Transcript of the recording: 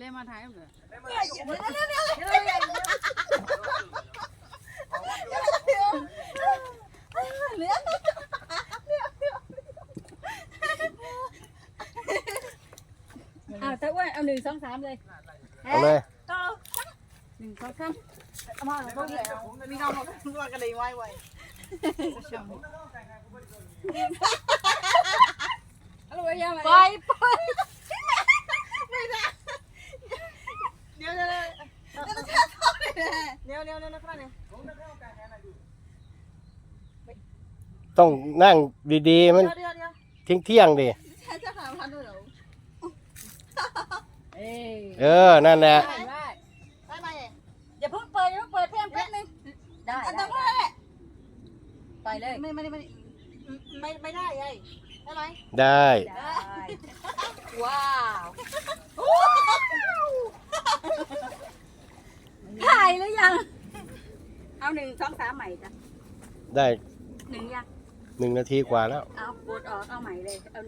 લેમાં થાય એમ ને à tao quên em đừng sống sám đây ok đừng sống sám mình không có cái gì ngoài vậy เดี๋ยวเดี๋ยวเดี๋ยวนะครับเนี่ยต้องนั่งดีๆ มันเดี๋ยวเดี๋ยวเที่ยงเที่ยงๆดิจะหาพันด้วยเหรอเอ้ยเออ นั่นแหละได้ได้ได้ไหมอย่าเพิ่งเปิดอย่าเพิ่งเปิดเพียงแป๊บนึงได้อันได้นั้นก็ได้ไปเลยไม่ไม่ไม่ไม่ไม่ได้ไงได้ไหมได้ได้ว้าวถ่าย หรือยัง เอาหนึ่งสองสามใหม่จ้ะได้หนึ่งยังหนึ่งนาทีกว่าแล้ว เอากดออกเอาใหม่เลย เอา